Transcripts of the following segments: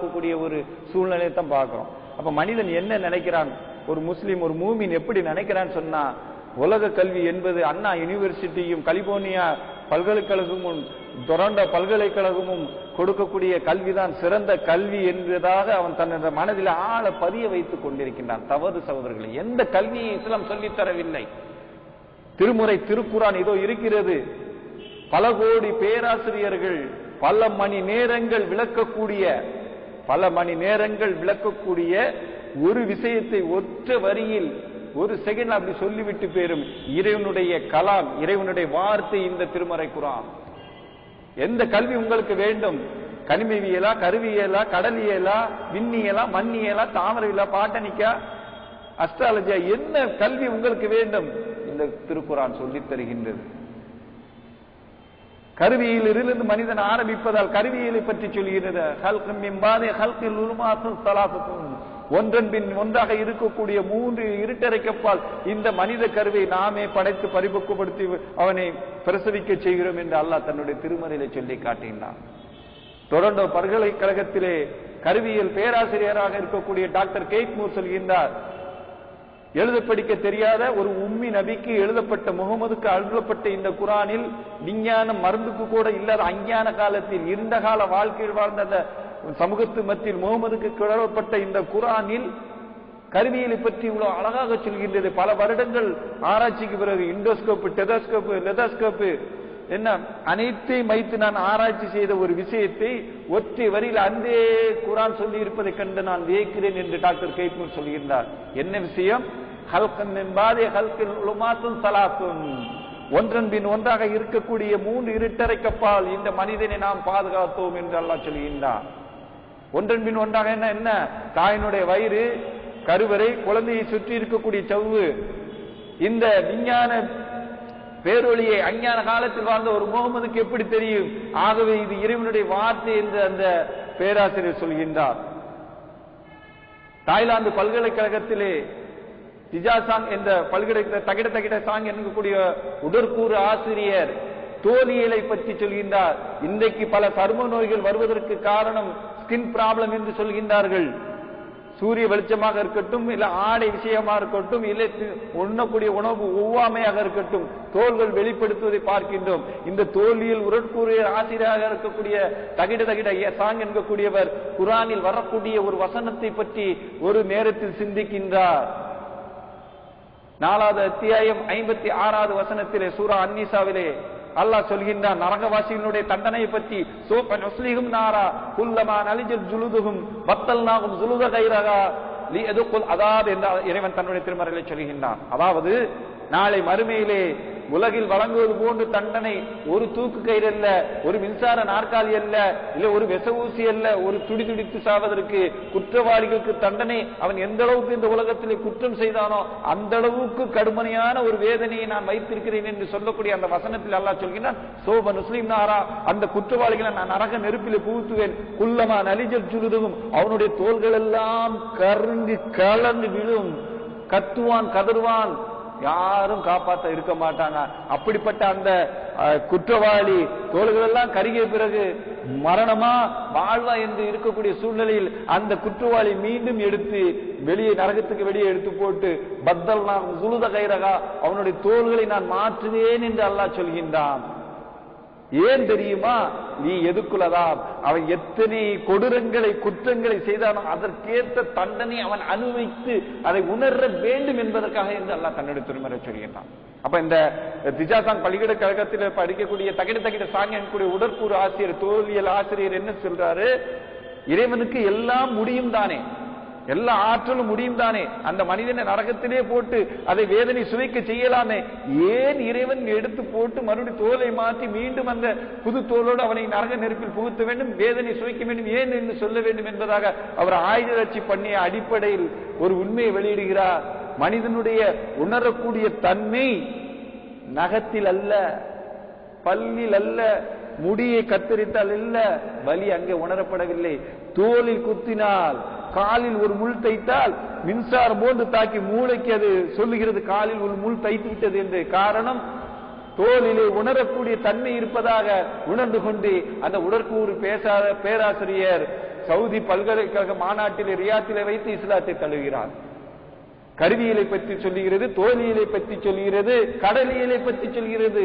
கூடிய ஒரு சூழ்நிலையை தான் பார்க்கிறோம். அப்ப மனிதன் என்ன நினைக்கிறான்? ஒரு முஸ்லீம் ஒரு மூமின் எப்படி நினைக்கிறான்னு சொன்னா உலக கல்வி என்பது அண்ணா யூனிவர்சிட்டியும் கலிபோர்னியா பல்கலைக்கழகமும் டொரண்டோ பல்கலைக்கழகமும் கொடுக்கக்கூடிய கல்விதான் சிறந்த கல்வி என்பதாக அவன் தன்னோட மனதில் ஆழ பதிய வைத்துக் கொண்டிருக்கின்றான். தவறு சகோதரர்களை எந்த கல்வியை இஸ்லாம் சொல்லித்தரவில்லை திருமுறை திருக்குறான் இதோ இருக்கிறது. பல கோடி பேராசிரியர்கள் பல மணி நேரங்கள் விளக்கக்கூடிய பல மணி நேரங்கள் விளக்கக்கூடிய ஒரு விஷயத்தை ஒற்ற வரியில் ஒரு செகண்ட் அப்படி சொல்லிவிட்டு பேரும் இறைவனுடைய கலாம் இறைவனுடைய வார்த்தை இந்த திருமறை குரான். எந்த கல்வி உங்களுக்கு வேண்டும்? கனிமவியலா கருவியலா கடலியலா விண்ணியலா மண்ணியலா தாமரவியலா பாட்டனிக்கா அஸ்ட்ராலஜியா என்ன கல்வி உங்களுக்கு வேண்டும்? இந்த திருக்குறான் சொல்லித் தருகின்றது. கருவியில் இருந்து மனிதன் ஆரம்பிப்பதால் கருவியலை பற்றி சொல்கிறது. ஒன்றன் பின் ஒன்றாக இருக்கக்கூடிய மூன்று இருட்டரைக்கப்பால் இந்த மனித கருவை நாமே படைத்து பரிபக்குவப்படுத்தி அவனை பிரசவிக்க செய்கிறோம் என்று அல்லாஹ் தன்னுடைய திருமறையில சொல்லி காட்டினான். தொடர்ந்து பல்கலைக்கழகத்திலே கருவியல் பேராசிரியராக இருக்கக்கூடிய டாக்டர் கேட்மூர் சொல்கின்றார் எழுத படிக்க தெரியாத ஒரு உம்மி நபிக்கு எழுதப்பட்ட முகமதுக்கு அழுதப்பட்ட இந்த குரானில் விஞ்ஞானம் மருந்துக்கு கூட இல்லாத அஞ்ஞான காலத்தில் இருண்ட கால வாழ்க்கையில் வாழ்ந்த அந்த சமூகத்து மத்தியில் முகமதுக்கு கிளறப்பட்ட இந்த குரானில் கருவியலை பற்றி இவ்வளவு அழகாக சொல்கின்றது. பல வருடங்கள் ஆராய்ச்சிக்கு பிறகு இண்டோஸ்கோப்பு டெதோஸ்கோப்பு லெதோஸ்கோப்பு என்ன அனைத்தையும் வைத்து நான் ஆராய்ச்சி செய்த ஒரு விஷயத்தை ஒற்றை வரியில் அந்தே குரான் சொல்லி இருப்பதை கண்டு நான் வியக்கிறேன் என்று டாக்டர் கைப்பூர் சொல்கின்றார். என்ன விஷயம்? ஹல்கன் என்பாதே ஹல்கில் உலுமாத்தும் சலாத்தும் ஒன்றன் பின் ஒன்றாக இருக்கக்கூடிய மூன்று இருட்டரை கப்பால் இந்த மனிதனை நாம் பாதுகாத்தோம் என்று அல்லாஹ் சொல்கின்றார் ஒன்றன் பின் ஒன்றாக என்ன என்ன? தாயினுடைய வயிறு கருவறை குழந்தையை சுற்றி இருக்கக்கூடிய சவ்வு. இந்த விஞ்ஞான பேரொழியை அஞ்ஞான காலத்தில் வாழ்ந்த ஒரு முகமதுக்கு எப்படி தெரியும்? ஆகவே இது இறைவனுடைய வார்த்தை என்று அந்த பேராசிரியர் சொல்கின்றார். தாய்லாந்து பல்கலைக்கழகத்திலே திஜாசாங் என்ற பல்கலைக்கழக தகிட தகிட சாங் என்கக்கூடிய உடற்கூறு ஆசிரியர் தோலியலை பற்றி சொல்கின்றார். இன்றைக்கு பல சரும நோய்கள் வருவதற்கு காரணம் ஸ்கின் ப்ராப்ளம் என்று சொல்கின்றார்கள். சூரிய வெளிச்சமாக இருக்கட்டும் இல்ல ஆடை விஷயமா இருக்கட்டும் இல்லை உண்ணக்கூடிய உணவு ஒவ்வாமையாக இருக்கட்டும் தோள்கள் வெளிப்படுத்துவதை பார்க்கின்றோம். இந்த தோல்வியில் உடற்கூறிய ஆசிரியராக இருக்கக்கூடிய தகிட தகிட சாங் என்கக்கூடியவர் குரானில் வரக்கூடிய ஒரு வசனத்தை பற்றி ஒரு நேரத்தில் சிந்திக்கின்றார். நாலாவது அத்தியாயம் ஐம்பத்தி ஆறாவது வசனத்திலே சூரா அன்னிசாவிலே அல்லாஹ் சொல்கின்றான் நரகவாசிகளுடைய தண்டனையை பற்றி சோப்ப நொஸ்லிகும் நாரா குல்லமா நலிஜல் ஜுலுதுகும் பத்தல் நாகும் ஜுலுத கைரகா லி எதுக்குல் அதாவது என்ற இறைவன் தன்னுடைய திருமறையிலே சொல்கின்றான். அதாவது நாளை மறுமையிலே உலகில் வழங்குவது போன்று தண்டனை ஒரு தூக்கு கயிறு அல்ல ஒரு மின்சார நாற்காலி அல்ல இல்ல ஒரு விச ஊசி அல்ல ஒரு துடி துடித்து சாவதற்கு குற்றவாளிகளுக்கு தண்டனை அவன் எந்த அளவுக்கு இந்த உலகத்திலே குற்றம் செய்தானோ அந்த அளவுக்கு கடுமையான ஒரு வேதனையை நான் வைத்திருக்கிறேன் என்று சொல்லக்கூடிய அந்த வசனத்தில் அல்லாஹ் சொல்கிறான் சோப முஸ்லீம் நாரா அந்த குற்றவாளிகளை நான் நரக நெருப்பிலே புகுத்துவேன். குள்ளமா நலிஜல் சுருதுவும் அவனுடைய தோள்கள் எல்லாம் கருங்கி கலந்து விழும். கத்துவான் கதறுவான். யாரும் காப்பாற்ற இருக்க மாட்டாங்க. அப்படிப்பட்ட அந்த குற்றவாளி தோள்களெல்லாம் கருகிய பிறகு மரணமா வாழ்வா என்று இருக்கக்கூடிய சூழ்நிலையில் அந்த குற்றவாளி மீண்டும் எடுத்து வெளியே நரகத்துக்கு வெளியே எடுத்து போட்டு பத்தல் நான் சுழுத கைரகா அவனுடைய தோள்களை நான் மாற்றுவேன் என்று அல்லாஹ் சொல்கின்றான். ஏன் தெரியுமா? நீ எதுக்குள்ளதான்? அவன் எத்தனை கொடூரங்களை குற்றங்களை செய்தானோ அதற்கேற்ற தண்டனை அவன் அனுபவித்து அதை உணர வேண்டும் என்பதற்காக என்று அல்லா தன்னுடைய திருமறை சொல்கின்றான். அப்ப இந்த திஜாசாங் பல்கலைக்கழகத்தில் படிக்கக்கூடிய தகிட தகிட சாங் எனக்கூடிய உடற்கூறு ஆசிரியர் தோல்வியல் ஆசிரியர் என்ன சொல்றாரு? இறைவனுக்கு எல்லாம் முடியும் தானே. எல்லா ஆற்றலும் முடியும் தானே அந்த மனிதனை நரகத்திலே போட்டு அதை வேதனை சுவைக்க செய்யலாமே? ஏன் இறைவன் எடுத்து போட்டு மறுபடியும் தோலை மாற்றி மீண்டும் அந்த புது தோலோடு அவனை நரக நெருப்பில் புகுத்த வேண்டும் வேதனை சுவைக்க வேண்டும் ஏன் என்று சொல்ல வேண்டும் என்பதாக அவர் ஆயுதராட்சி பண்ணிய அடிப்படையில் ஒரு உண்மையை வெளியிடுகிறார். மனிதனுடைய உணரக்கூடிய தன்மை நகத்தில் அல்ல பல்லில் அல்ல முடியை கத்தரித்தால் இல்ல வலி அங்கே உணரப்படவில்லை. தோலில் குத்தினால் காலில் ஒரு முள் தைத்தால் மின்சாரம் போன்று தாக்கி மூளைக்கு அது சொல்லுகிறது காலில் ஒரு முள் தைத்து விட்டது என்று. காரணம் தோலிலே உணரக்கூடிய தன்மை இருப்பதாக உணர்ந்து கொண்டு அந்த உடற்கூறு பேசாத பேராசிரியர் சவுதி பல்கலைக்கழக மாநாட்டிலே ரியாத்திலே வைத்து இஸ்லாத்தை தழுவுகிறார். கருவியலை பற்றி சொல்லுகிறது தோலியலை பற்றி சொல்கிறது கடலியலை பற்றி சொல்கிறது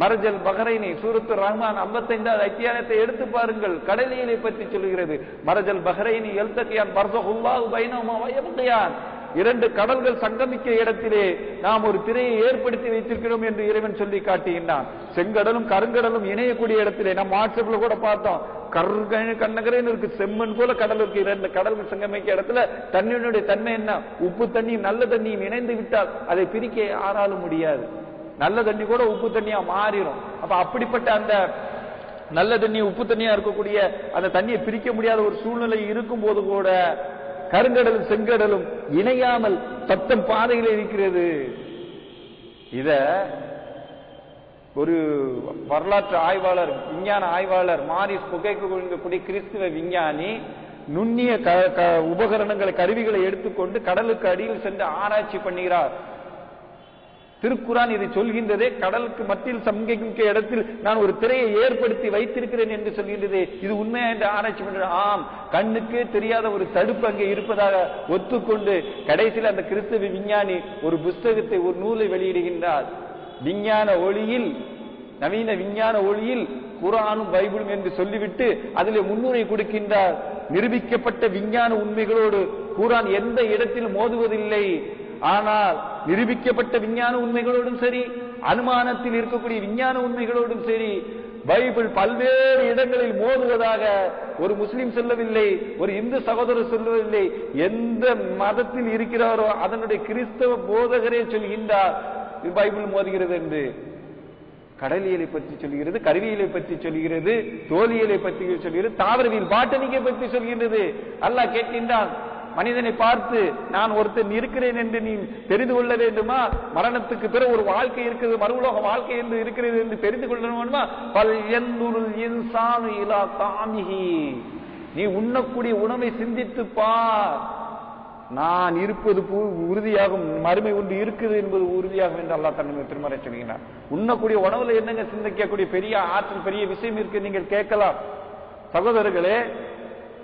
மரஜல் பஹரைனி சூரத்து ரஹ்மான் 55வது அத்தியாயத்தை எடுத்து பாருங்கள். கடலியலை பற்றி சொல்கிறது மரஜல் பஹரைனி எல்தகியான் பர்சஹுல்லாஹு பைனஹுமா வயப்கியான் இரண்டு கடல்கள் சங்கமிக்க இடத்திலே நாம் ஒரு திரையை ஏற்படுத்தி வைத்திருக்கிறோம் என்று இறைவன் சொல்லி காட்டுகின்றான். செங்கடலும் கருங்கடலும் இணையக்கூடிய இடத்திலே நம்ம வாட்ஸ்அப்ல கூட பார்த்தோம். கருங்க கண்ணகரேன்னு இருக்கு செம்மண் போல கடல் இருக்கு. இரண்டு கடல்கள் சங்கமிக்க இடத்துல தண்ணியினுடைய தன்மை என்ன? உப்பு தண்ணியும் நல்ல தண்ணியும் இணைந்து விட்டால் அதை பிரிக்க யாராலும் முடியாது. நல்ல தண்ணி கூட உப்பு தண்ணியா மாறிடும் அப்ப அப்படிப்பட்ட அந்த நல்ல தண்ணி உப்பு தண்ணியா இருக்கக்கூடிய அந்த தண்ணியை பிரிக்க முடியாத ஒரு சூழ்நிலை இருக்கும் போது கூட கருங்கடலும் செங்கடலும் இணையாமல் தத்தம் பாதையில் இருக்கிறது. இத ஒரு வரலாற்று ஆய்வாளர் விஞ்ஞான ஆய்வாளர் மாரிஸ் புகைக்கூடிய கிறிஸ்துவ விஞ்ஞானி நுண்ணிய க- க- உபகரணங்களை கருவிகளை எடுத்துக்கொண்டு கடலுக்கு அடியில் சென்று ஆராய்ச்சி பண்ணுகிறார். திருக்குரான் இதை சொல்கின்றதே கடலுக்கு மத்தியில் சங்கமிக்க இடத்தில் நான் ஒரு திரையை ஏற்படுத்தி வைத்திருக்கிறேன் என்று சொல்கின்றதே. இது உண்மையா என்று ஆராய்ச்சி பண்ற ஆம் கண்ணுக்கு தெரியாத ஒரு தடுப்பு அங்கே இருப்பதாக ஒத்துக்கொண்டு கடைசியில் அந்த கிறிஸ்தவ விஞ்ஞானி ஒரு புஸ்தகத்தை ஒரு நூலை வெளியிடுகின்றார். விஞ்ஞான ஒளியில் நவீன விஞ்ஞான ஒளியில் குரானும் பைபிளும் என்று சொல்லிவிட்டு அதிலே முன்னுரை கொடுக்கின்றார். நிரூபிக்கப்பட்ட விஞ்ஞான உண்மைகளோடு குரான் எந்த இடத்தில் மோதுவதில்லை? ஆனால் நிரூபிக்கப்பட்ட விஞ்ஞான உண்மைகளோடும் சரி அனுமானத்தில் இருக்கக்கூடிய விஞ்ஞான உண்மைகளோடும் சரி பைபிள் பல்வேறு இடங்களில் மோதுவதாக ஒரு முஸ்லிம் சொல்லவில்லை ஒரு இந்து சகோதரர் சொல்லவில்லை. எந்த மதத்தில் இருக்கிறாரோ அதனுடைய கிறிஸ்தவ போதகரே சொல்கின்றார் பைபிள் மோதுகிறது என்று. கடலியலை பற்றி சொல்கிறது கருவியலை பற்றி சொல்கிறது தோலியலை பற்றி சொல்கிறது தாவரவியல் பாட்டனிக்கை பற்றி சொல்கின்றது. அல்லாஹ் கேட்கின்றான் மனிதனை பார்த்து நான் ஒருத்தன் இருக்கிறேன் என்று நீ தெரிந்து கொள்ள வேண்டுமா? மரணத்துக்கு பிறகு ஒரு வாழ்க்கை இருக்குது மறுவுலக வாழ்க்கை என்று இருக்கிறது என்று தெரிந்து கொள்ள வேண்டுமா? பல் இன்சானு இலா தாமிகி நீ உண்ணக்கூடிய உணவை சிந்தித்து பார். நான் இருப்பது பூ- உறுதியாகும் மறுமை ஒன்று இருக்குது என்பது உறுதியாகும் என்று அல்லா தன்னை திருமறை சொல்கிறார் உண்ணக்கூடிய உணவுல என்னங்க சிந்திக்கக்கூடிய பெரிய ஆற்றல் பெரிய விஷயம் இருக்கு? நீங்கள் கேட்கலாம். சகோதரர்களே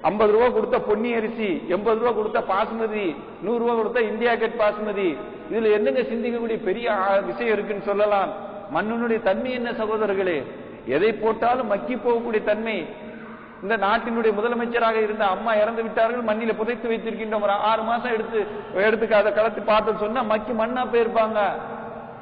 ஐம்பது ரூபா கொடுத்த பொன்னி அரிசி எண்பது ரூபா கொடுத்த பாஸ்மதி நூறு ரூபா கொடுத்த இந்தியா கேட் பாஸ்மதி இதுல என்னங்க சிந்திக்கக்கூடிய பெரிய விஷயம் இருக்குன்னு சொல்லலாம். மண்ணினுடைய தன்மை என்ன சகோதரர்களே? எதை போட்டாலும் மக்கி போகக்கூடிய தன்மை. இந்த நாட்டினுடைய முதலமைச்சராக இருந்த அம்மா இறந்து விட்டார்கள் மண்ணில புதைத்து வைத்திருக்கின்றோம். ஒரு ஆறு மாசம் எடுத்து எடுத்துக்க அதை கலத்து பார்த்து சொன்னா மக்கி மண்ணா போயிருப்பாங்க.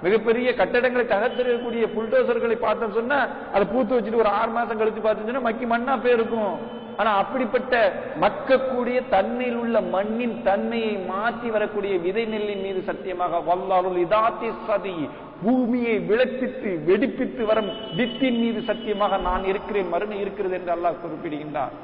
மிகப்பெரிய கட்டடங்களை தகர்த்திருக்கக்கூடிய புல்டோசர்களை பார்த்தோம் சொன்னா அதை பூத்து வச்சுட்டு ஒரு ஆறு மாசம் கழிச்சு பார்த்தோம் மக்கி மண்ணா போயிருக்கும். ஆனா அப்படிப்பட்ட மக்கக்கூடிய தன்மையில் உள்ள மண்ணின் தன்மையை மாற்றி வரக்கூடிய விதை நெல்லின் மீது சத்தியமாக வல்லாருள் இதாத்தி சதி பூமியை விளப்பித்து வெடிப்பித்து வரும் வித்தின் மீது சத்தியமாக நான் இருக்கிறேன் மறுமை இருக்கிறது என்று அல்லாஹ் குறிப்பிடுகின்றார்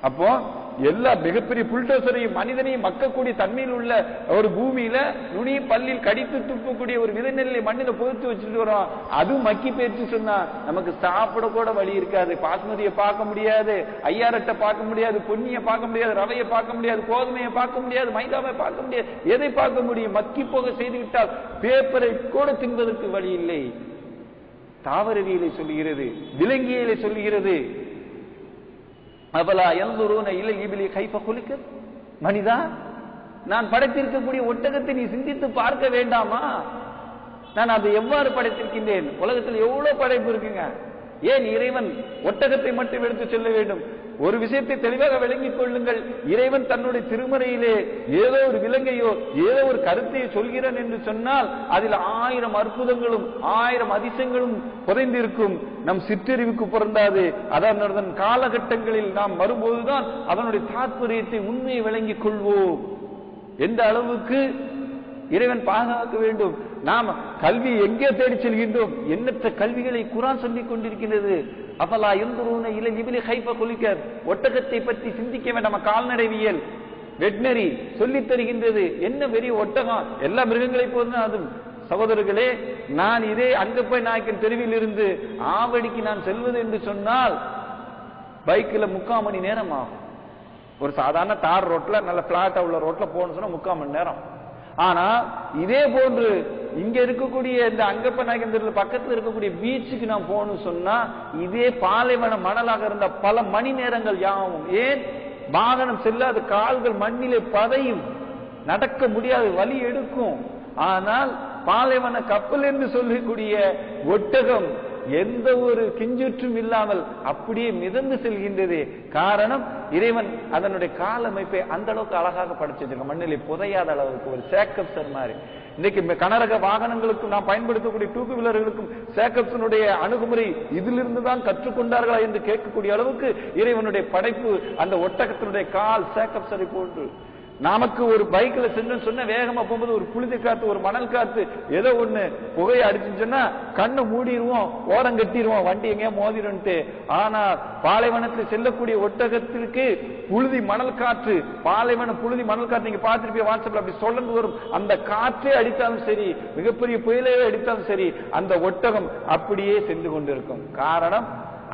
அப்போ எல்லா மிகப்பெரிய புல்டோசரையும் மனிதனையும் மக்கக்கூடிய தன்மையில் உள்ள ஒரு பூமியில நுனி பல்லில் கடித்து துப்பக்கூடிய ஒரு விதை மண்ணில பொறுத்து வச்சுட்டு வரோம் அதுவும் மக்கி பேச்சு சொன்னா நமக்கு சாப்பிட கூட வழி இருக்காது. பாஸ்மதியை பார்க்க முடியாது ஐயாரட்டை பார்க்க முடியாது பொன்னியை பார்க்க முடியாது ரவையை பார்க்க முடியாது கோதுமையை பார்க்க முடியாது மைதாவை பார்க்க முடியாது. எதை பார்க்க முடியும்? மக்கி போக செய்து விட்டால் பேப்பரை கூட தின்பதற்கு வழி இல்லை. தாவரவியலை சொல்லுகிறது விலங்கியலை சொல்லுகிறது. அவலா எந்தூரோன இல்லை இபிலி கைப்ப குலிக்க மனிதா நான் படைத்திருக்கக்கூடிய ஒட்டகத்தை நீ சிந்தித்து பார்க்க வேண்டாமா? நான் அதை எவ்வாறு படைத்திருக்கின்றேன்? உலகத்தில் எவ்வளவு படைப்பு இருக்குங்க? ஏன் இறைவன் ஒட்டகத்தை மட்டும் எடுத்து செல்ல வேண்டும்? ஒரு விஷயத்தை தெளிவாக விளங்கிக் கொள்ளுங்கள். இறைவன் தன்னுடைய திருமறையிலே ஏதோ ஒரு விலங்கையோ ஏதோ ஒரு கருத்தையோ சொல்கிறான் என்று சொன்னால் அதில் ஆயிரம் அற்புதங்களும் ஆயிரம் அதிசயங்களும் புதைந்திருக்கும். நம் சிற்றறிவுக்கு பிறந்தாது அதனுடன் காலகட்டங்களில் நாம் வரும்போதுதான் அதனுடைய தாற்பயத்தை உண்மையை விளங்கிக் கொள்வோம். எந்த அளவுக்கு இறைவன் பாதுகாக்க வேண்டும்? நாம் கல்வி எங்கே தேடி செல்கின்றோம்? எண்ணற்ற கல்விகளை குரான் சொல்லிக் கொண்டிருக்கிறது? அப்பலா எந்தூன இல்லை இபிலி ஹைப்ப குளிக்க ஒட்டகத்தை பற்றி சிந்திக்க வேண்டாம் கால்நடைவியல். வெட்னரி சொல்லித் தருகின்றது. என்ன பெரிய ஒட்டகம்? எல்லா மிருகங்களை போதும் அதுவும். சகோதரர்களே நான் இதே அங்கப்பை நாயக்கன் தெருவில் இருந்து ஆவடிக்கு நான் செல்வது என்று சொன்னால் பைக்கில் முக்கால் மணி நேரம் ஆகும். ஒரு சாதாரண தார் ரோட்ல நல்ல பிளாட்டா உள்ள ரோட்ல போகணும்னு சொன்னா முக்கால் மணி நேரம் ஆனா இதே போன்று இங்க இருக்கக்கூடிய இந்த அங்கப்ப நாயக்கன் பக்கத்துல இருக்கக்கூடிய பீச்சுக்கு நான் போகணும்னு சொன்னா இதே பாலைவன மணலாக இருந்த பல மணி நேரங்கள் யாவும் ஏன்? வாகனம் செல்லாத கால்கள் மண்ணிலே பதையும். நடக்க முடியாது வலி எடுக்கும். ஆனால் பாலைவன கப்பல் என்று சொல்லக்கூடிய ஒட்டகம் எந்த ஒரு கிஞ்சுற்றும் இல்லாமல் அப்படியே மிதந்து செல்கின்றது காரணம் இறைவன் அதனுடைய கால் அமைப்பை அந்த அளவுக்கு அழகாக படைச்சு மண்ணிலே புதையாத அளவுக்கு ஒரு சேக்கப்சர் மாதிரி. இன்னைக்கு கனரக வாகனங்களுக்கும் நாம் பயன்படுத்தக்கூடிய டூ வீலர்களுக்கும் சேக்கப்சனுடைய அணுகுமுறை இதிலிருந்து தான் கற்றுக்கொண்டார்களா என்று கேட்கக்கூடிய அளவுக்கு இறைவனுடைய படைப்பு அந்த ஒட்டகத்தினுடைய கால் சேக்கப்சரை போன்று நமக்கு ஒரு பைக்ல சென்று சொன்ன வேகமா போகும்போது ஒரு புழுதி காத்து ஒரு மணல் காத்து ஏதோ ஒண்ணு புகையை அடிச்சுன்னு சொன்னா கண்ணு மூடிடுவோம் ஓரம் கட்டிடுவோம் வண்டி எங்கேயா மோதிடும்ட்டு. ஆனா பாலைவனத்தில் செல்லக்கூடிய ஒட்டகத்திற்கு புழுதி மணல் காற்று பாலைவன புழுதி மணல் காற்று நீங்க பார்த்துருப்பீங்க வாட்ஸ்அப்ல அப்படி சொல்லந்து வரும். அந்த காற்றே அடித்தாலும் சரி மிகப்பெரிய புயலே அடித்தாலும் சரி அந்த ஒட்டகம் அப்படியே சென்று கொண்டிருக்கும். காரணம்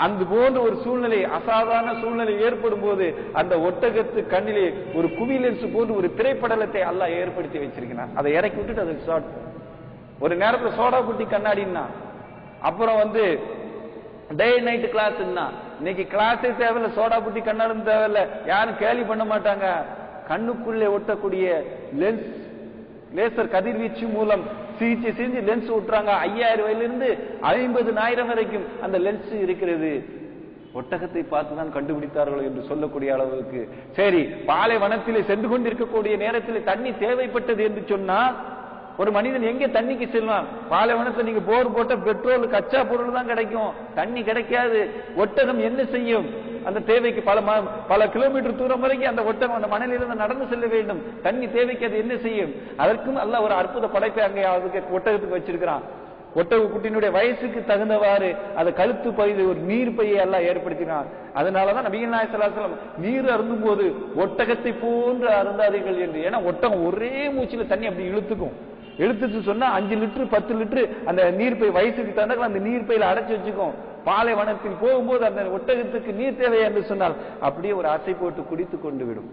அந்த போன்ற ஒரு சூழ்நிலை அசாதாரண சூழ்நிலை ஏற்படும் போது அந்த ஒட்டகத்து கண்ணிலே ஒரு குவி லென்ஸ் போன்று ஒரு திரைப்படலத்தை அல்லாஹ் ஏற்படுத்தி வச்சிருக்கிறான். அதை இறக்கி விட்டுட்டு அதுக்கு ஷார்ட் ஒரு நேரத்தில் சோடா குட்டி கண்ணாடின்னா அப்புறம் வந்து டே நைட் கிளாஸ் இன்னைக்கு கிளாஸே தேவையில்ல சோடா புட்டி கண்ணாடும் தேவையில்ல யாரும் கேலி பண்ண மாட்டாங்க. கண்ணுக்குள்ளே ஒட்டக்கூடிய லென்ஸ் லேசர் கதிர்வீச்சு மூலம் சிகிச்சை செஞ்சு லென்ஸ் விட்டுறாங்க ஐயாயிரம் ரூபாயிலிருந்து ஐம்பதுனாயிரம் வரைக்கும் அந்த லென்ஸ் இருக்கிறது. ஒட்டகத்தை பார்த்து தான் கண்டுபிடித்தார்கள் என்று சொல்லக்கூடிய அளவுக்கு. சரி பாலைவனத்திலே சென்று கொண்டிருக்கக்கூடிய நேரத்தில் தண்ணி தேவைப்பட்டது என்று சொன்னால் ஒரு மனிதன் எங்கே தண்ணிக்கு செல்வான்? பாலைவனத்தை நீங்க போர் போட்ட பெட்ரோல் கச்சா பொருள் தான் கிடைக்கும். தண்ணி கிடைக்காது. ஒட்டகம் என்ன செய்யும்? அந்த தேவைக்கு பல ம- பல கிலோமீட்டர் தூரம் வரைக்கும் அந்த ஒட்டகம் அந்த மணலிலிருந்து நடந்து செல்ல வேண்டும். தண்ணி தேவைக்கு அது என்ன செய்யும்? அதற்கும் அல்ல ஒரு அற்புத படைப்பை அங்கே அதுக்கு ஒட்டகத்துக்கு வச்சிருக்கிறான். ஒட்டக குட்டியினுடைய வயசுக்கு தகுந்தவாறு அதை கழுத்து பகுதி ஒரு நீர் பையை எல்லாம் ஏற்படுத்தினார் அதனாலதான் நபிகள் நாயகம் ஸல்லல்லாஹு நீர் அருந்தும் போது ஒட்டகத்தை போன்று அருந்தாதீர்கள் என்று. ஏன்னா ஒட்டகம் ஒரே மூச்சில தண்ணி அப்படி இழுத்துக்கும். இழுத்துட்டு சொன்னா அஞ்சு லிட்டர் பத்து லிட்டர் அந்த நீர் பை வயசுக்கு தகுந்த அந்த நீர் பையில அடைச்சு வச்சுக்கும். பாலைவனத்தில் போகும்போது அந்த ஒட்டகத்துக்கு நீர் தேவை என்று சொன்னால் அப்படியே ஒரு அசை போட்டு குடித்து கொண்டு விடும்.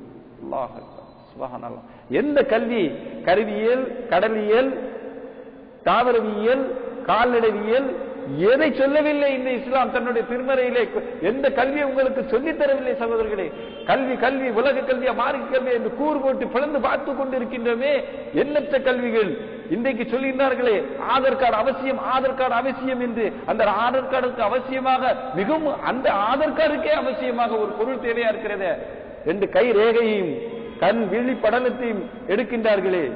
எந்த கல்வி? கருவியல் கடலியல் தாவரவியல் கால்நடைவியல் எதை சொல்லவில்லை இந்த இஸ்லாம் தன்னுடைய திருமறையிலே? எந்த கல்வியை உங்களுக்கு சொல்லித் தரவில்லை சகோதரர்களே? கல்வி கல்வி உலக கல்வியா மார்க்க கல்வி என்று கூறு போட்டு பிளந்து பார்த்து கொண்டிருக்கின்றமே? எண்ணற்ற கல்விகள். இன்றைக்கு சொல்கின்றார்களே ஆதார் கார்டு அவசியம் ஆதார் கார்டு அவசியம் என்று. அந்த ஆதார் கார்டுக்கு அவசியமாக மிகவும் அந்த ஆதார் கார்டுக்கே அவசியமாக ஒரு பொருள் தேவையா இருக்கிறது? ரெண்டு கை ரேகையும் கண் விழி படலத்தையும் எடுக்கின்றார்களே.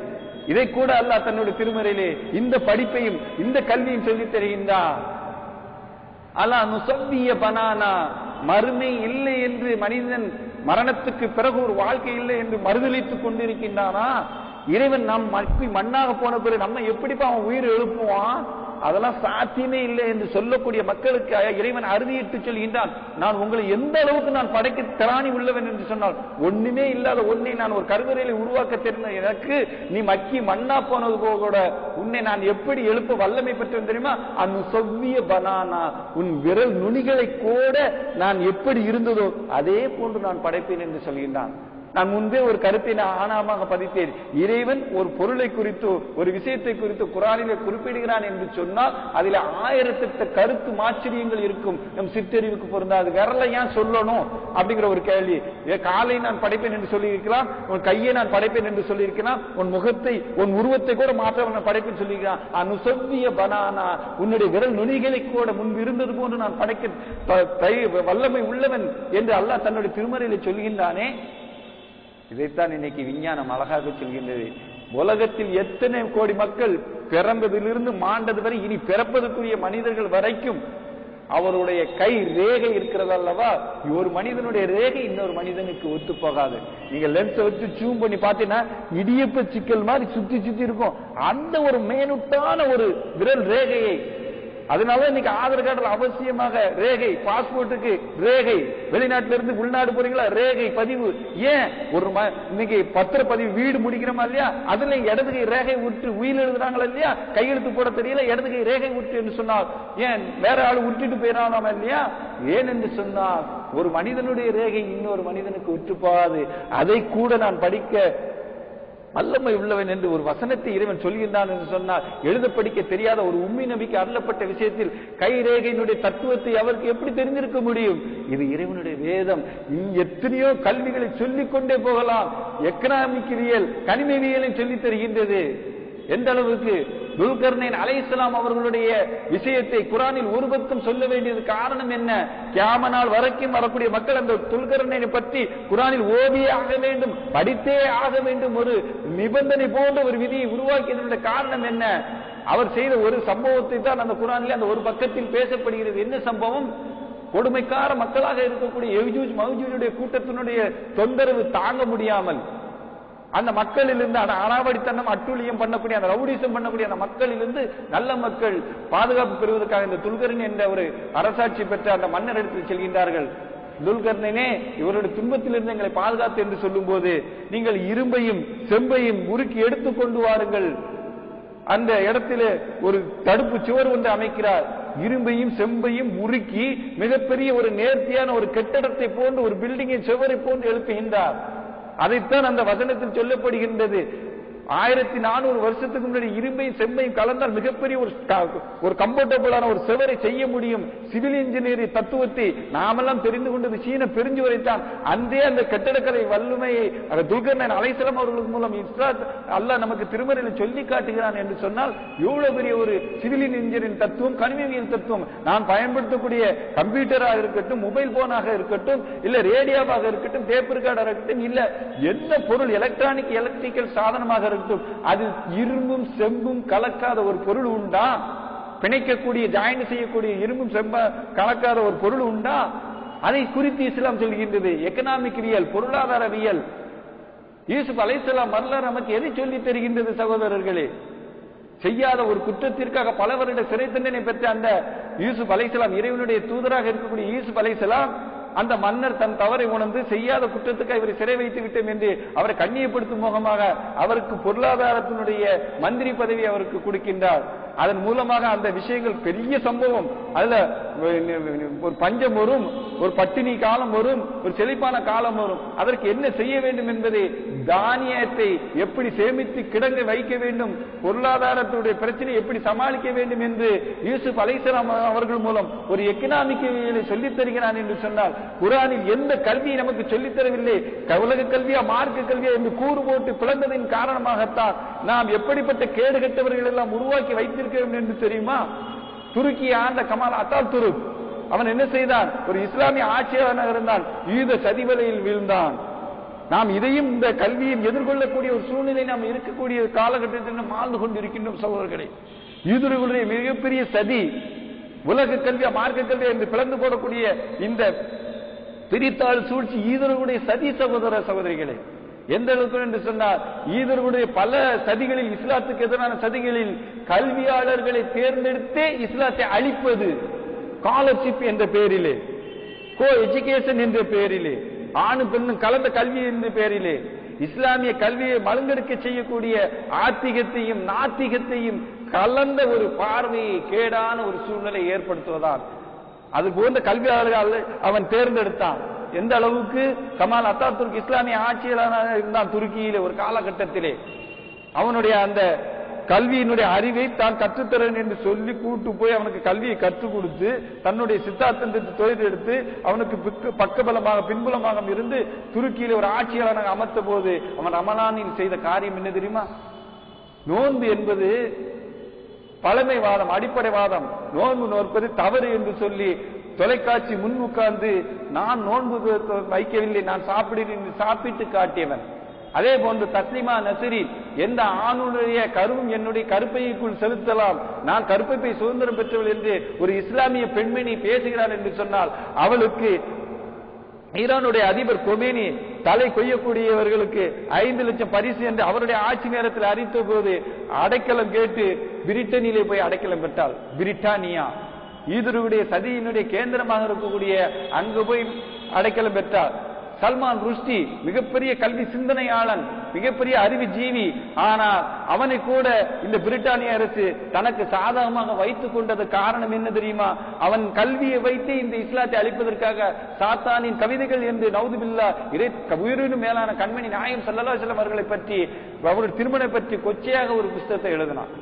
இதை கூட அல்லாஹ் தன்னுடைய திருமறையிலே இந்த படிப்பையும் இந்த கல்வியும் சொல்லித் தருகின்றார் அல்லா நுசவ்விய பனானா மறுமை இல்லை என்று மனிதன் மரணத்துக்கு பிறகு ஒரு வாழ்க்கை இல்லை என்று மறுதளித்துக் கொண்டிருக்கின்றானா? இறைவன் நாம் மக்கி மண்ணாக போன பிறகு நம்ம எப்படிப்பா அவன் உயிர் எழுப்புவான்? அதெல்லாம் சாத்தியமே இல்லை என்று சொல்லக்கூடிய மக்களுக்கு இறைவன் அறுதியிட்டு சொல்கின்றான் நான் உங்களை எந்த அளவுக்கு நான் படைக்க திராணி உள்ளவன் என்று சொன்னால் ஒண்ணுமே இல்லாத ஒன்னை நான் ஒரு கருவறையில உருவாக்க தெரிந்த எனக்கு நீ மக்கி மண்ணா போனது போக கூட உன்னை நான் எப்படி எழுப்ப வல்லமை பெற்றேன் தெரியுமா? அன் சொவ்விய பனானா உன் விரல் நுனிகளை கூட நான் எப்படி இருந்ததோ அதே போன்று நான் படைப்பேன் என்று சொல்கின்றான். நான் முன்பே ஒரு கருத்தை நான் ஆணாமாக பதித்தேன். இறைவன் ஒரு பொருளை குறித்து ஒரு விஷயத்தை குறித்து குரானிலே குறிப்பிடுகிறான் என்று சொன்னால் அதில் ஆயிரத்தெட்டு கருத்து மாச்சரியங்கள் இருக்கும். நம் சிற்றறிவுக்கு பொருந்தாது விரலை ஏன் சொல்லணும்? அப்படிங்கிற ஒரு கேள்வி. காலை நான் படைப்பேன் என்று சொல்லியிருக்கலாம் உன் கையை நான் படைப்பேன் என்று சொல்லியிருக்கலாம் உன் முகத்தை உன் உருவத்தை கூட மாற்ற நான் படைப்பேன் சொல்லியிருக்கிறான் அனுசவ்விய பனானா உன்னுடைய விரல் நுனிகளை கூட முன்பு இருந்தது போன்று நான் படைக்க வல்லமை உள்ளவன் என்று அல்லாஹ் தன்னுடைய திருமறையில் சொல்கின்றானே இதைத்தான் இன்னைக்கு விஞ்ஞானம் அழகாக சொல்கின்றது. உலகத்தில் எத்தனை கோடி மக்கள் பிறந்ததிலிருந்து மாண்டது வரை இனி பிறப்பதற்குரிய மனிதர்கள் வரைக்கும் அவருடைய கை ரேகை இருக்கிறது அல்லவா? ஒரு மனிதனுடைய ரேகை இன்னொரு மனிதனுக்கு ஒத்து போகாது. நீங்க லென்ஸை வச்சு ஜூம் பண்ணி பார்த்தீங்கன்னா இடியப்ப சிக்கல் மாதிரி சுத்தி சுத்தி இருக்கும். அந்த ஒரு மேனுட்டான ஒரு விரல் ரேகையை அதனால இன்னைக்கு ஆதார் கார்டுல அவசியமாக ரேகை பாஸ்போர்ட்டுக்கு ரேகை வெளிநாட்டுல இருந்து உள்நாடு போறீங்களா? ரேகை பதிவு. ஏன்? ஒரு ம- இன்னைக்கு பத்திர பதிவு வீடு முடிக்கிறோமா இல்லையா? அதுல இடது கை ரேகை விட்டு உயிர் எழுதுறாங்களா இல்லையா? கையெழுத்து போட தெரியல இடது கை ரேகை விட்டு என்று சொன்னால். ஏன்? வேற ஆள் விட்டுட்டு போயிடறானாமா இல்லையா? ஏன் என்று சொன்னால் ஒரு மனிதனுடைய ரேகை இன்னொரு மனிதனுக்கு விட்டு அதை கூட நான் படிக்க வல்லமை உள்ளவன் என்று ஒரு வசனத்தை இறைவன் சொல்கின்றான் என்று சொன்னால் எழுத படிக்க தெரியாத ஒரு உண்மை நம்பிக்கை அருளப்பட்ட விஷயத்தில் கைரேகையினுடைய தத்துவத்தை அவருக்கு எப்படி தெரிஞ்சிருக்க முடியும்? இது இறைவனுடைய வேதம். எத்தனையோ கல்விகளை சொல்லிக் கொண்டே போகலாம். எக்கனாமிக்கியல் கனிமவியலை சொல்லித் தருகின்றது. எந்த அளவுக்கு? துல்கர்னைன் அலைஹிஸ்ஸலாம் அவர்களுடைய விஷயத்தை குரானில் ஒரு சொல்ல வேண்டியது காரணம் என்ன? கியாம நாள் வரைக்கும் வரக்கூடிய மக்கள் அந்த துல்கர்னைனை பற்றி குரானில் ஓதியே ஆக வேண்டும் படித்தே ஆக வேண்டும். ஒரு நிபந்தனை போன்ற ஒரு விதியை உருவாக்கியதனுடைய காரணம் என்ன? அவர் செய்த ஒரு சம்பவத்தை தான் அந்த குரானில் அந்த ஒரு பக்கத்தில் பேசப்படுகிறது. என்ன சம்பவம்? கொடுமைக்கார மக்களாக இருக்கக்கூடிய எவ்ஜூஜ் மௌஜூஜுடைய கூட்டத்தினுடைய தொந்தரவு தாங்க முடியாமல் அந்த மக்களிலிருந்து அந்த அனாவடித்தனம் அட்டூழியம் பண்ணக்கூடிய அந்த ரவுடிசம் பண்ணக்கூடிய அந்த மக்களிலிருந்து நல்ல மக்கள் பாதுகாப்பு பெறுவதற்காக இந்த துல்கரின் என்ற ஒரு அரசாட்சி பெற்ற அந்த மன்னர் இடத்தில் செல்கின்றார்கள். துல்கர்ணனே இவருடைய துன்பத்திலிருந்து எங்களை பாதுகாத்து என்று சொல்லும் போது நீங்கள் இரும்பையும் செம்பையும் உருக்கி எடுத்துக் கொண்டு வாருங்கள். அந்த இடத்திலே ஒரு தடுப்பு சுவர் ஒன்று அமைக்கிறார். இரும்பையும் செம்பையும் உருக்கி மிகப்பெரிய ஒரு நேர்த்தியான ஒரு கட்டடத்தை போன்று ஒரு பில்டிங்கை சுவரை போன்று எழுப்புகின்றார். அதைத்தான் அந்த வசனத்தில் சொல்லப்படுகின்றது. ஆயிரத்தி நானூறு வருஷத்துக்கு முன்னாடி இரும்பையும் செம்மையும் கலந்தால் மிகப்பெரிய ஒரு ஒரு கம்ஃபர்டபுளான ஒரு செவரை செய்ய முடியும் சிவில் இன்ஜினியரிங் தத்துவத்தை நாமெல்லாம் தெரிந்து கொண்டது சீன பெருஞ்சுவரைத்தான் அந்தே அந்த கட்டடக்கலை வல்லுமையை துல்கர்ணன் அலைசலம் அவர்களுக்கு மூலம் இஸ்ராத் அல்லாஹ் நமக்கு திருமறையில் சொல்லி காட்டுகிறான் என்று சொன்னால் எவ்வளவு பெரிய ஒரு சிவில் இன்ஜினியரிங் தத்துவம் கணினியல் தத்துவம் நான் பயன்படுத்தக்கூடிய கம்ப்யூட்டராக இருக்கட்டும் மொபைல் போனாக இருக்கட்டும் இல்ல ரேடியோவாக இருக்கட்டும் டேப் ரெக்கார்டராக இருக்கட்டும் இல்ல எந்த பொருள்? எலக்ட்ரானிக் எலக்ட்ரிக்கல் சாதனமாக இருக்கட்டும் அது இரும்பும் செம்பும் கலக்காத ஒரு பொருள் உண்டா? பிணைக்கக்கூடிய ஜாயின் செய்யக்கூடிய இரும்பும் செம்ப கலக்காத ஒரு பொருள் உண்டா? அதை குறித்து இஸ்லாம் சொல்கின்றது. எக்கனாமிக் பொருளாதாரவியல். யூசுப் அலைஹிஸ்ஸலாம் வரலாறு நமக்கு எதை சொல்லி தருகின்றது சகோதரர்களே? செய்யாத ஒரு குற்றத்திற்காக பல வருட சிறை தண்டனை பெற்ற அந்த யூசுப் அலைசலாம் இறைவனுடைய தூதராக இருக்கக்கூடிய யூசுப் அலைசலாம் அந்த மன்னர் தன் தவறை உணர்ந்து செய்யாத குற்றத்துக்கு இவரை சிறை வைத்து விட்டோம் என்று அவரை கண்ணியப்படுத்தும் முகமாக அவருக்கு பொருளாதாரத்தினுடைய மந்திரி பதவி அவருக்கு கொடுக்கின்றார். அதன் மூலமாக அந்த விஷயங்கள் பெரிய சம்பவம். அதுல ஒரு பஞ்சம் வரும் ஒரு பட்டினி காலம் வரும் ஒரு செழிப்பான காலம் வரும். அதற்கு என்ன செய்ய வேண்டும் என்பதை தானியத்தை எப்படி சேமித்து கிடங்க வைக்க வேண்டும் பொருளாதாரத்துடைய பிரச்சனை எப்படி சமாளிக்க வேண்டும் என்று யூசுப் அலைசலாம் அவர்கள் மூலம் ஒரு எக்கனாமிக் சொல்லித் தருகிறான் என்று சொன்னால் குரானில் எந்த கல்வியை நமக்கு சொல்லித் தரவில்லை? உலக கல்வியா மார்க்க கல்வியா என்று கூறு போட்டு பிளந்ததின் காரணமாகத்தான் நாம் எப்படிப்பட்ட கேடு கெட்டவர்கள் எல்லாம் உருவாக்கி வைத்திருக்கிறோம் என்று தெரியுமா? துருக்கி ஆண்ட கமால் அத்தால் துருக். அவன் என்ன செய்தான்? ஒரு இஸ்லாமிய ஆட்சியாளனாக இருந்தான். யூத சதிவலையில் வீழ்ந்தான். நாம் இதையும் இந்த கல்வியும் எதிர்கொள்ளக்கூடிய ஒரு சூழ்நிலை நாம் இருக்கக்கூடிய காலகட்டத்தில் நாம் வாழ்ந்து கொண்டிருக்கின்றோம் சகோதரர்களே. யூதர்களுடைய மிகப்பெரிய சதி உலக கல்வியா மார்க்க கல்வியா என்று பிளந்து போடக்கூடிய இந்த பிரித்தாள் சூழ்ச்சி ஈதர்களுடைய சதி சகோதர சகோதரிகளே. எந்த அளவுக்கு என்று சொன்னால் ஈதர்களுடைய பல சதிகளில் இஸ்லாத்துக்கு எதிரான சதிகளில் கல்வியாளர்களை தேர்ந்தெடுத்தே இஸ்லாத்தை அழிப்பது ஸ்காலர்ஷிப் என்ற பெயரிலே கோ எஜுகேஷன் என்ற பெயரிலே ஆணு பெண்ணும் கலந்த கல்வி என்ற பெயரிலே இஸ்லாமிய கல்வியை மழுங்கெடுக்க செய்யக்கூடிய ஆத்திகத்தையும் நாத்திகத்தையும் கலந்த ஒரு பார்வையை கேடான ஒரு சூழ்நிலை ஏற்படுத்துவதால் அது போன்ற கல்வியாளர்கள் அவன் தேர்ந்தெடுத்தான். எந்த அளவுக்கு கமால் அத்தாத்துர்க் இஸ்லாமிய ஆட்சியாளராக இருந்தான் துருக்கியில ஒரு காலகட்டத்திலே. அவனுடைய அந்த கல்வியினுடைய அறிவை தான் கற்றுத்தரேன் என்று சொல்லி கூட்டு போய் அவனுக்கு கல்வியை கற்றுக் கொடுத்து தன்னுடைய சித்தாந்தத்தை தொழிலெடுத்து அவனுக்கு பிக்கு- பக்கபலமாக பின்புலமாக இருந்து துருக்கியில ஒரு ஆட்சியாளனாக அமர்த்த போது அவன் ரமலானில் செய்த காரியம் என்ன தெரியுமா? நோன்பு என்பது பழமைவாதம் அடிப்படைவாதம். நோன்பு நோற்பது தவறு என்று சொல்லி தொலைக்காட்சி முன் உட்கார்ந்து நான் நோன்பு வைக்கவில்லை நான் சாப்பிடுகிறேன் என்று சாப்பிட்டு காட்டியவன். அதே போன்று தஸ்லிமா நசிரி எந்த ஆணுடைய கருவும் என்னுடைய கருப்பைக்குள் செலுத்தலாம். நான் கருப்பை சுதந்திரம் பெற்றவள் என்று ஒரு இஸ்லாமிய பெண்மணி பேசுகிறார் என்று சொன்னால் அவளுக்கு ஈரானுடைய அதிபர் கொமேனி தலை கொய்யக்கூடியவர்களுக்கு ஐந்து லட்சம் பரிசு என்று அவருடைய ஆட்சி நேரத்தில் அறிவித்த போது அடைக்கலம் கேட்டு பிரிட்டனிலே போய் அடைக்கலம் பெற்றாள். பிரிட்டானியா. ஈதருடைய சதியினுடைய கேந்திரமாக இருக்கக்கூடிய அங்கு போய் அடைக்கலம் பெற்றார். சல்மான் ருஷ்டி மிகப்பெரிய கல்வி சிந்தனையாளன் மிகப்பெரிய அறிவு ஜீவி. ஆனால் அவனை கூட இந்த பிரிட்டானிய அரசு தனக்கு சாதகமாக வைத்துக் கொண்டது காரணம் என்ன தெரியுமா? அவன் கல்வியை வைத்து இந்த இஸ்லாத்தை அழிப்பதற்காக சாத்தானின் கவிதைகள் என்று நவுதுபில்லா இறை உயிரினும் மேலான கண்மணி நாயம் சல்லல்லா செல்லம் அவர்களை பற்றி அவருடைய திருமணம் பற்றி கொச்சையாக ஒரு புஸ்தகத்தை எழுதினான்.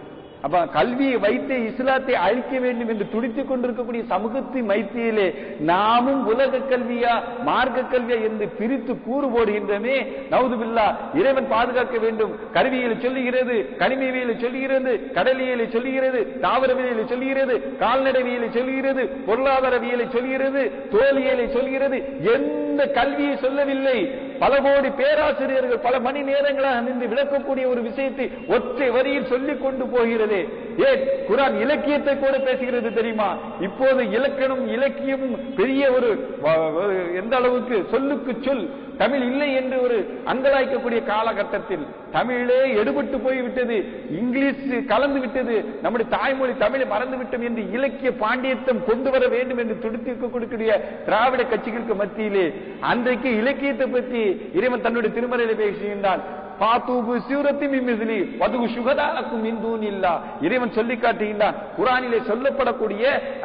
அப்ப கல்வியை வைத்து இஸ்லாத்தை அழிக்க வேண்டும் என்று துடித்துக் கொண்டிருக்கக்கூடிய சமூகத்தின் மைத்தியிலே நாமும் உலக கல்வியா மார்க்க கல்வியா என்று பிரித்து கூறு போடுகின்றமே. நவுதுபில்லா இறைவன் பாதுகாக்க வேண்டும். கருவியில் சொல்லுகிறது கனிமவியலை சொல்லுகிறது கடலியலை சொல்லுகிறது தாவரவியலை சொல்லுகிறது கால்நடைவியலை சொல்லுகிறது பொருளாதாரவியலை சொல்லுகிறது தோலியலை சொல்கிறது எந்த கல்வியை சொல்லவில்லை. பல கோடி பேராசிரியர்கள் பல மணி நேரங்களாக நின்று விளக்கக்கூடிய ஒரு விஷயத்தை ஒற்றை வரியில் சொல்லிக் கொண்டு போகிறது. ஏன் குரான் இலக்கியத்தை கூட பேசுகிறது தெரியுமா? இப்போது இலக்கணம் இலக்கியம் பெரிய ஒரு எந்த அளவுக்கு சொல்லுக்கு சொல் தமிழ் இல்லை என்று ஒரு அங்கலாய்க்கக்கூடிய காலகட்டத்தில் தமிழே எடுபட்டு போய்விட்டது இங்கிலீஷ் கலந்து விட்டது நம்முடைய தாய்மொழி தமிழை மறந்து விட்டோம் என்று இலக்கிய பாண்டியத்தம் கொண்டு வர வேண்டும் என்று துடித்திருக்கக்கூடிய திராவிட கட்சிகளுக்கு மத்தியிலே அன்றைக்கு இலக்கியத்தை பற்றி இறைவன் தன்னுடைய திருமறையில பேசுகின்றான். பாத்தூபு சூரத்தி மிமிசிலி வதுகு சுகதாக்கும் இந்தூன் இல்லா இறைவன் சொல்லி காட்டுகின்றான் குரானிலே சொல்லப்படக்கூடிய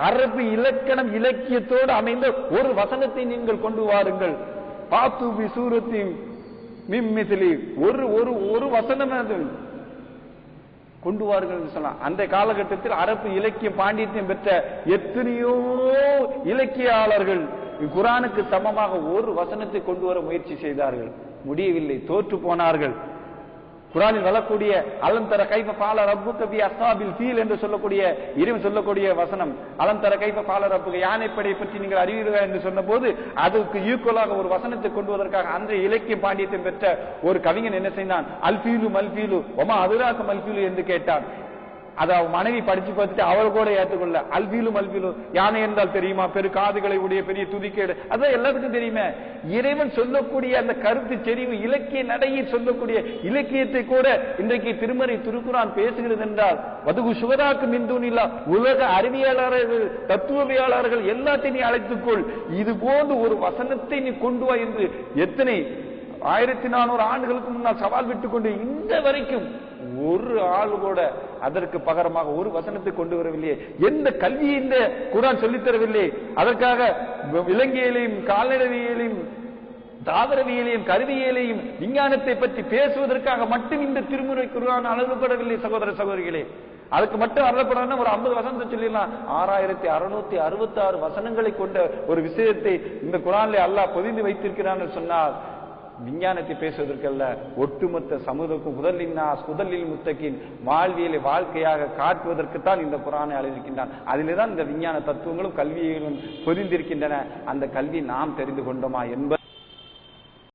அரபு இலக்கணம் இலக்கியத்தோடு அமைந்த ஒரு வசனத்தை நீங்கள் கொண்டு வாருங்கள். பாத்தூபி சூரத்தி மிம்மிசிலி ஒரு ஒரு ஒரு வசனம் அது. கொண்டு வாருங்கள் என்று சொன்னான். அந்த காலகட்டத்தில் அரபு இலக்கியம் பாண்டித்யம் பெற்ற எத்தனையோ இலக்கியாளர்கள் குரானுக்கு சமமாக ஒரு வசனத்தை கொண்டு வர முயற்சி செய்தார்கள். முடியவில்லை தோற்று போனார்கள். குரானில் வரக்கூடிய அலம் தர பால ரப்பு கபி அசாபில் ஃபீல் என்று சொல்லக்கூடிய இறைவன் சொல்லக்கூடிய வசனம் அலம் தர கைஃப பால ரப்பு யானைப்படை பற்றி நீங்கள் அறிவீர்களா? என்று சொன்னபோது அதுக்கு ஈக்குவலாக ஒரு வசனத்தை கொண்டு வருவதற்காக இலக்கிய பாண்டியத்தை பெற்ற ஒரு கவிஞன் என்ன செய்தான்? அல்பீலு மல்பீலு ஒமா அதுராக மல்பீலு என்று கேட்டான். அதை அவன் மனைவி படிச்சு பார்த்துட்டு அவள் கூட ஏற்றுக்கொள்ள அல்பீலும் அல்பீலும் யானை என்றால் தெரியுமா? பெரு காதுகளை உடைய பெரிய துதிக்கேடு. அதான் எல்லாத்துக்கும் தெரியுமே. இறைவன் சொல்லக்கூடிய அந்த கருத்து செறிவு இலக்கிய நடையில் சொல்லக்கூடிய இலக்கியத்தை கூட இன்றைக்கு திருமறை திருக்குறான் பேசுகிறது என்றால் வதுகு சுகதாக்கு இல்லா உலக அறிவியலாளர்கள் தத்துவவியலாளர்கள் எல்லாத்தையும் நீ அழைத்துக்கொள். இது போன்று ஒரு வசனத்தை நீ கொண்டு வா என்று எத்தனை ஆயிரத்தி நானூறு ஆண்டுகளுக்கு முன்னால் சவால் விட்டுக் கொண்டு இந்த வரைக்கும் ஒரு ஆள் கூட அதற்கு பகரமாக ஒரு வசனத்தை கொண்டு வரவில்லையே. எந்த கல்வி இந்த குரான் சொல்லித் தரவில்லை? அதற்காக விலங்கியலையும் கால்நடைவியலையும் தாவரவியலையும் கருவியலையும் விஞ்ஞானத்தை பற்றி பேசுவதற்காக மட்டும் இந்த திருமுறை குரான் அழுகப்படவில்லை சகோதர சகோதரிகளே. அதுக்கு மட்டும் அருளப்படணும் ஒரு ஐம்பது வசனத்தை சொல்லிடலாம். ஆறாயிரத்தி அறுநூத்தி அறுபத்தி ஆறு வசனங்களை கொண்ட ஒரு விஷயத்தை இந்த குரான்ல அல்லாஹ் பொதிந்து வைத்திருக்கிறான்னு சொன்னால் விஞ்ஞானத்தை பேசுவதற்கல்ல ஒட்டுமொத்த சமூகக்கும் முதலின்னா முதலில் முத்தக்கின் வாழ்வியலை வாழ்க்கையாக காட்டுவதற்குத்தான் இந்த புராணை அழைக்கின்றான் அதிலே தான் இந்த விஞ்ஞான தத்துவங்களும் கல்வியும் பொதிந்திருக்கின்றன. அந்த கல்வி நாம் தெரிந்து கொண்டோமா என்பது